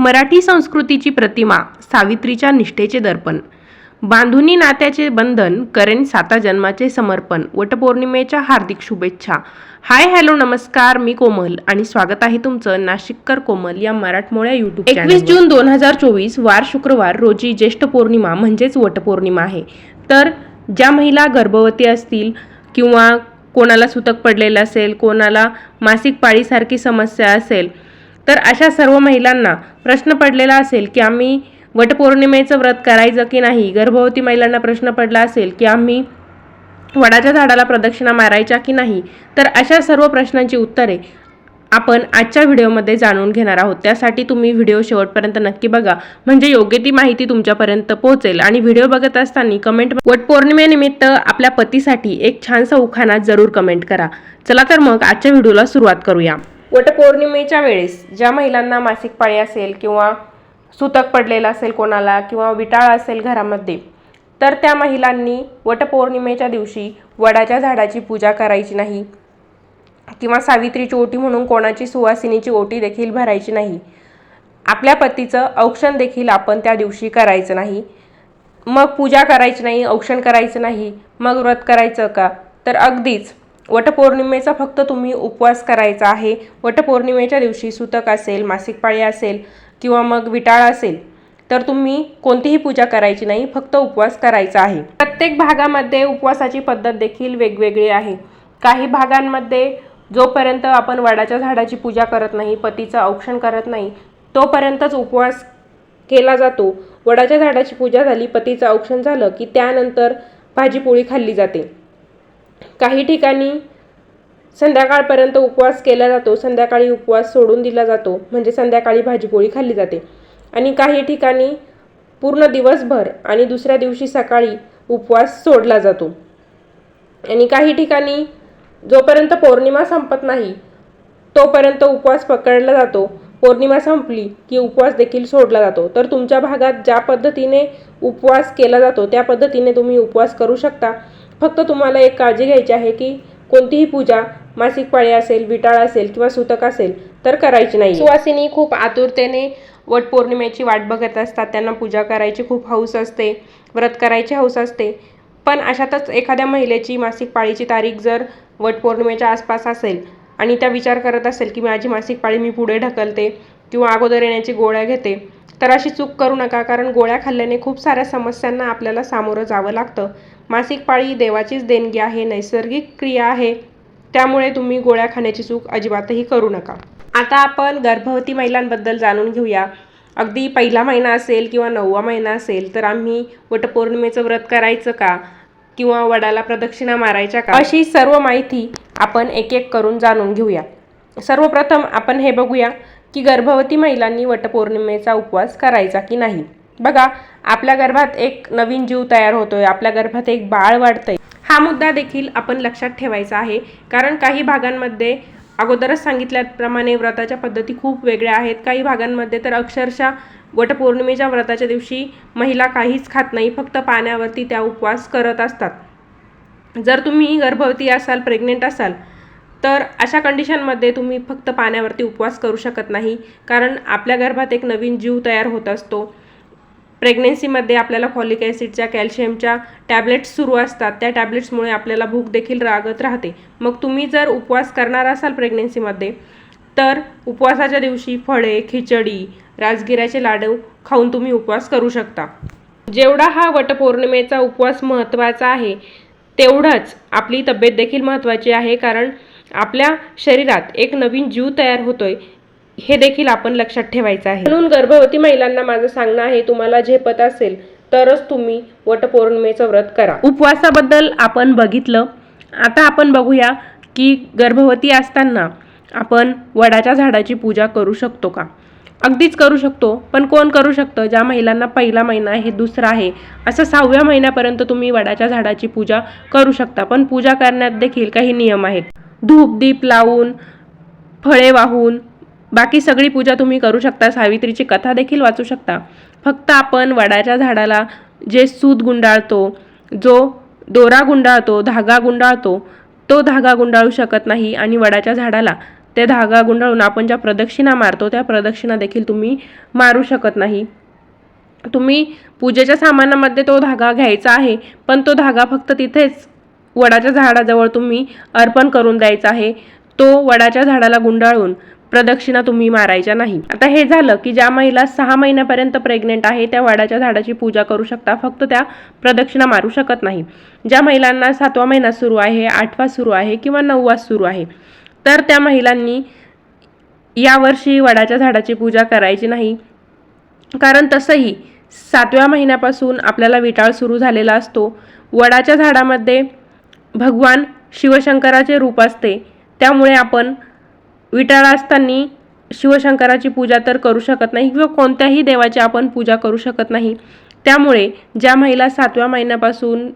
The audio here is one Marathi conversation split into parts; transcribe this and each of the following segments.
मराठी संस्कृतीची प्रतिमा सावित्रीच्या निष्ठेचे दर्पण. बांधुनी नात्याचे बंधन करेन साता जन्माचे समर्पण वटपौर्णिमेच्या हार्दिक शुभेच्छा. हाय हॅलो नमस्कार मी कोमल आणि स्वागत आहे तुमचं नाशिककर कोमल या मराठमोळ्या युट्यूब एकवीस जून दोन हजार चोवीस वार शुक्रवार रोजी ज्येष्ठ पौर्णिमा म्हणजेच वटपौर्णिमा आहे. तर ज्या महिला गर्भवती असतील किंवा कोणाला सुतक पडलेलं असेल कोणाला मासिक पाळीसारखी समस्या असेल तर अशा सर्व महिलांना प्रश्न पडलेला असेल की आम्ही वटपौर्णिमेचं व्रत करायचं की नाही गर्भवती महिलांना प्रश्न पडला असेल की आम्ही वडाच्या झाडाला प्रदक्षिणा मारायच्या की नाही तर अशा सर्व प्रश्नांची उत्तरे आपण आजच्या व्हिडिओमध्ये जाणून घेणार आहोत. त्यासाठी तुम्ही व्हिडिओ शेवटपर्यंत नक्की बघा. म्हणजे योग्य ती माहिती तुमच्यापर्यंत पोहोचेल. आणि व्हिडिओ बघत असताना कमेंट वटपौर्णिमेनिमित्त आपल्या पतीसाठी एक छानसा उखाणा जरूर कमेंट करा. चला तर मग आजच्या व्हिडिओला सुरुवात करूया. वटपौर्णिमेच्या वेळेस ज्या महिलांना मासिक पाळी असेल किंवा सुतक पडलेलं असेल कोणाला किंवा विटाळ असेल घरामध्ये तर त्या महिलांनी वटपौर्णिमेच्या दिवशी वडाच्या झाडाची पूजा करायची नाही किंवा सावित्रीची ओटी म्हणून कोणाची सुवासिनीची ओटी देखील भरायची नाही. आपल्या पतीचं औक्षण देखील आपण त्या दिवशी करायचं नाही. मग पूजा करायची नाही औक्षण करायचं नाही मग व्रत करायचं का? तर अगदीच वटपौर्णिमेचा फक्त तुम्ही उपवास करायचा आहे. वटपौर्णिमेच्या दिवशी सुतक असेल मासिक पाळी असेल किंवा मग विटाळ असेल तर तुम्ही कोणतीही पूजा करायची नाही फक्त उपवास करायचा आहे. प्रत्येक भागामध्ये उपवासाची पद्धत देखील वेगवेगळी आहे. काही भागांमध्ये जोपर्यंत आपण वडाच्या झाडाची पूजा करत नाही पतीचं औक्षण करत नाही तोपर्यंतच उपवास केला जातो. वडाच्या झाडाची पूजा झाली पतीचं औक्षण झालं की त्यानंतर भाजीपोळी खाल्ली जाते. काही ठिकाणी संध्याकाळपर्यंत उपवास केला जातो. संध्याकाळी उपवास सोडून दिला जातो. म्हणजे संध्याकाळी भाजीपोळी खाल्ली जाते. आणि काही ठिकाणी पूर्ण दिवसभर आणि दुसऱ्या दिवशी सकाळी उपवास सोडला जातो. आणि काही ठिकाणी जोपर्यंत पौर्णिमा संपत नाही तोपर्यंत उपवास पकडला जातो. पौर्णिमा संपली की उपवास देखील सोडला जातो. तर तुमच्या भागात ज्या पद्धतीने उपवास केला जातो त्या पद्धतीने तुम्ही उपवास करू शकता. फक्त तुम्हाला एक काळजी घ्यायची आहे की कोणतीही पूजा मासिक पाळी असेल विटाळ असेल किंवा सुतक असेल तर करायची नाही. सुवासिनी खूप आतुरतेने वटपौर्णिमेची वाट बघत असतात. त्यांना पूजा करायची खूप हौस असते व्रत करायची हौस असते. पण अशातच एखाद्या महिलेची मासिक पाळीची तारीख जर वटपौर्णिमेच्या आसपास असेल आणि त्या विचार करत असेल की माझी मासिक पाळी मी पुढे ढकलते किंवा अगोदर येण्याची गोळ्या घेते तर अशी चूक करू नका कारण गोळ्या खाल्ल्याने खूप साऱ्या समस्यांना आपल्याला सामोरं जावं लागतं. मासिक पाळी देवाचीच देणगी आहे नैसर्गिक क्रिया आहे. त्यामुळे तुम्ही गोळ्या खाण्याची चूक अजिबातही करू नका. आता आपण गर्भवती महिलांबद्दल जाणून घेऊया. अगदी पहिला महिना असेल किंवा नववा महिना असेल तर आम्ही वटपौर्णिमेचं व्रत करायचं का? किंवा वडाला प्रदक्षिणा मारायच्या का? अशी सर्व माहिती आपण एक एक करून जाणून घेऊया. सर्वप्रथम आपण हे बघूया. की गर्भवती महिलांनी वटपौर्णिमेचा उपवास करायचा की नाही? बघा आपल्या गर्भात एक नवीन जीव तयार होतोय आपल्या गर्भात एक बाळ वाढतंय. हा मुद्दा देखील आपण लक्षात ठेवायचा आहे कारण काही भागांमध्ये अगोदरच सांगितल्याप्रमाणे व्रताच्या पद्धती खूप वेगळ्या आहेत. काही भागांमध्ये तर अक्षरशः वटपौर्णिमेच्या व्रताच्या दिवशी महिला काहीच खात नाही फक्त पाण्यावरती त्या उपवास करत असतात. जर तुम्ही गर्भवती असाल प्रेग्नेंट असाल तर अशा कंडिशनमध्ये तुम्ही फक्त पाण्यावरती उपवास करू शकत नाही. कारण आपल्या गर्भात एक नवीन जीव तयार होत असतो. प्रेग्नेन्सीमध्ये आपल्याला फॉलिक ॲसिडच्या कॅल्शियमच्या टॅबलेट्स सुरू असतात. त्या टॅबलेट्समुळे आपल्याला भूक देखील रागत राहते. मग तुम्ही जर उपवास करणार असाल प्रेग्नेन्सीमध्ये तर उपवासाच्या दिवशी फळे खिचडी राजगिऱ्याचे लाडू खाऊन तुम्ही उपवास करू शकता. जेवढा हा वटपौर्णिमेचा उपवास महत्त्वाचा आहे तेवढंच आपली तब्येत देखील महत्त्वाची आहे. कारण आपल्या शरीरात एक नवीन जीव तयार होतोय हे देखील आपण लक्षात ठेवायचं आहे. म्हणून गर्भवती महिलांना माझं सांगणं आहे तुम्हाला झेपत असेल तरच तुम्ही वटपौर्णिमेचं व्रत करा. उपवासाबद्दल आपण बघितलं. आता आपण बघूया की गर्भवती असताना आपण वडाच्या झाडाची पूजा करू शकतो का? अगदीच करू शकतो पण कोण करू शकतं? ज्या महिलांना पहिला महिना आहे दुसरा आहे असं सहाव्या महिन्यापर्यंत तुम्ही वडाच्या झाडाची पूजा करू शकता. पण पूजा करण्यात देखील काही नियम आहेत. धूप दीप लावून फळे वाहून बाकी सगळी पूजा तुम्ही करू शकता. सावित्रीची कथा देखील वाचू शकता. फक्त आपण वडाच्या झाडाला जे सूत गुंडाळतो जो दोरा गुंडाळतो धागा गुंडाळतो तो धागा गुंडाळू शकत नाही आणि वडाच्या झाडाला ते धागा गुंडाळून आपण ज्या प्रदक्षिणा मारतो त्या प्रदक्षिणा देखील तुम्ही मारू शकत नाही. तुम्ही पूजेच्या सामानामध्ये तो धागा घ्यायचा आहे पण तो धागा फक्त तिथेच वडाच्या झाडाजवळ तुम्ही अर्पण करून द्यायचा आहे. तो वडाच्या झाडाला गुंडाळून प्रदक्षिणा तुम्ही मारायच्या नाही. आता हे झालं की ज्या महिला सहा महिन्यापर्यंत प्रेग्नेंट आहे त्या वडाच्या झाडाची पूजा करू शकता फक्त त्या प्रदक्षिणा मारू शकत नाही. ज्या महिलांना सातवा महिना सुरू आहे आठवा सुरू आहे किंवा नववा सुरू आहे तर त्या महिलांनी यावर्षी वडाच्या झाडाची पूजा करायची नाही. कारण तसंही सातव्या महिन्यापासून आपल्याला विटाळ सुरू झालेला असतो. वडाच्या झाडामध्ये भगवान शिवशंकराचे रूप असते. त्यामुळे आपण विटाळ असताना शिवशंकराची पूजा तर करू शकत नाही किंवा कोणत्याही देवाची आपण पूजा करू शकत नाही. त्यामुळे ज्या महिला सातव्या महिन्यापासून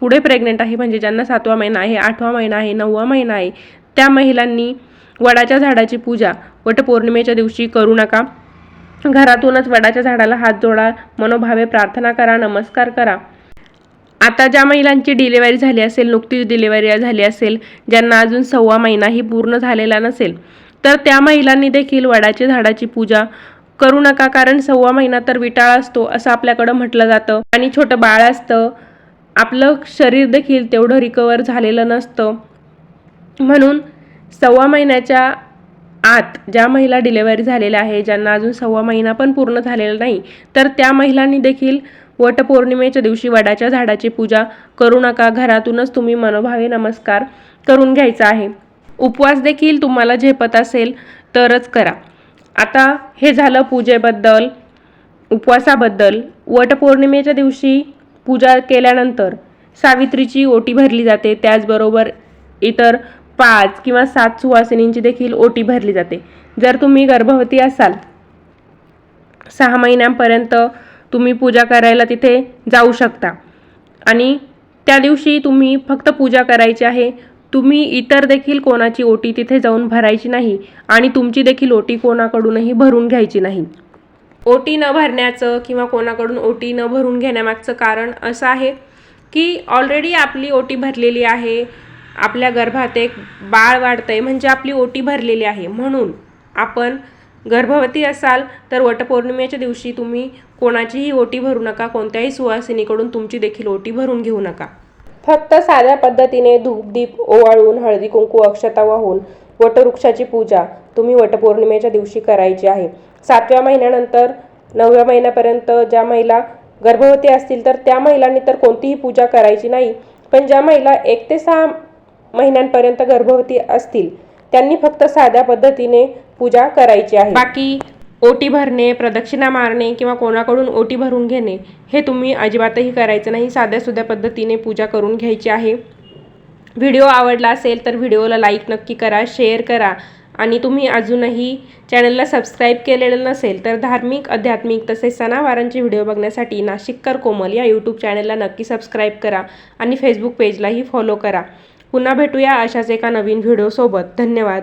पुढे प्रेग्नेंट आहे म्हणजे ज्यांना सातवा महिना आहे आठवा महिना आहे नववा महिना आहे त्या महिलांनी वडाच्या झाडाची पूजा वटपौर्णिमेच्या दिवशी करू नका. घरातूनच वडाच्या झाडाला हात जोडा मनोभावे प्रार्थना करा नमस्कार करा. आता ज्या महिलांची डिलिव्हरी झाली असेल नुकतीच डिलिव्हरी झाली असेल ज्यांना अजून सव्वा महिनाही पूर्ण झालेला नसेल तर त्या महिलांनी देखील वडाच्या झाडाची पूजा करू नका कारण सव्वा महिना तर विटाळ असतो असं आपल्याकडं म्हटलं जातं. आणि छोटं बाळ असतं आपलं शरीर देखील तेवढं रिकवर झालेलं नसतं. म्हणून सव्वा महिन्याच्या आत ज्या महिला डिलेवरी झालेल्या आहे ज्यांना अजून सव्वा महिना पण पूर्ण झालेला नाही तर त्या महिलांनी देखील वटपौर्णिमेच्या दिवशी वडाच्या झाडाची पूजा करू नका. घरातूनच तुम्ही मनोभावे नमस्कार करून घ्यायचा आहे. उपवास देखील तुम्हाला झेपत असेल तरच करा. आता हे झालं पूजेबद्दल उपवासाबद्दल. वटपौर्णिमेच्या दिवशी पूजा केल्यानंतर सावित्रीची ओटी भरली जाते. त्याचबरोबर इतर पाच किंवा सात सुवासिनींची देखील ओटी भरली जाते. जर तुम्ही गर्भवती असाल सहा महिन्यांपर्यंत तुम्ही पूजा करायला तिथे जाऊ शकता. आणि त्या दिवशी तुम्ही फक्त पूजा करायची आहे तुम्ही इतर देखील कोणाची ओटी तिथे जाऊन भरायची नाही आणि तुमची देखील ओटी कोणाकडूनही भरून घ्यायची नाही. ओटी न भरण्याचं किंवा कोणाकडून ओटी न भरून घेण्यामागचं कारण असं आहे की ऑलरेडी आपली ओटी भरलेली आहे आपल्या गर्भात एक बाळ वाढतंय म्हणजे आपली ओटी भरलेली आहे. म्हणून आपण गर्भवती असाल तर वटपौर्णिमेच्या दिवशी तुम्ही कोणाचीही ओटी भरू नका कोणत्याही सुवासिनीकडून तुमची देखील ओटी भरून घेऊ नका. फक्त साध्या पद्धतीने धूप दीप ओवाळून हळदी कुंकू अक्षता वाहून वटवृक्षाची पूजा तुम्ही वटपौर्णिमेच्या दिवशी करायची आहे. सातव्या महिन्यानंतर नवव्या महिन्यापर्यंत ज्या महिला गर्भवती असतील तर त्या महिलांनी तर कोणतीही पूजा करायची नाही. पण ज्या महिला एक ते सहा महिन्यांपर्यंत गर्भवती असतील त्यांनी फक्त साध्या पद्धतीने पूजा करायची आहे. बाकी ओटी भरणे प्रदक्षिणा मारणे किंवा कोणाकडून ओटी भरून घेणे हे तुम्ही अजिबातही करायचं नाही. साध्या सुध्या पद्धतीने पूजा करून घ्यायची आहे. व्हिडिओ आवडला असेल तर व्हिडिओला लाईक नक्की करा शेअर करा आणि तुम्ही अजूनही चॅनलला सबस्क्राईब केलेलं नसेल तर धार्मिक आध्यात्मिक तसेच सणावारांचे व्हिडिओ बघण्यासाठी नाशिककर कोमल या यूट्यूब चॅनलला नक्की सबस्क्राईब करा आणि फेसबुक पेजलाही फॉलो करा. पुन्हा भेटूया अशाच एका नवीन व्हिडिओसोबत. धन्यवाद.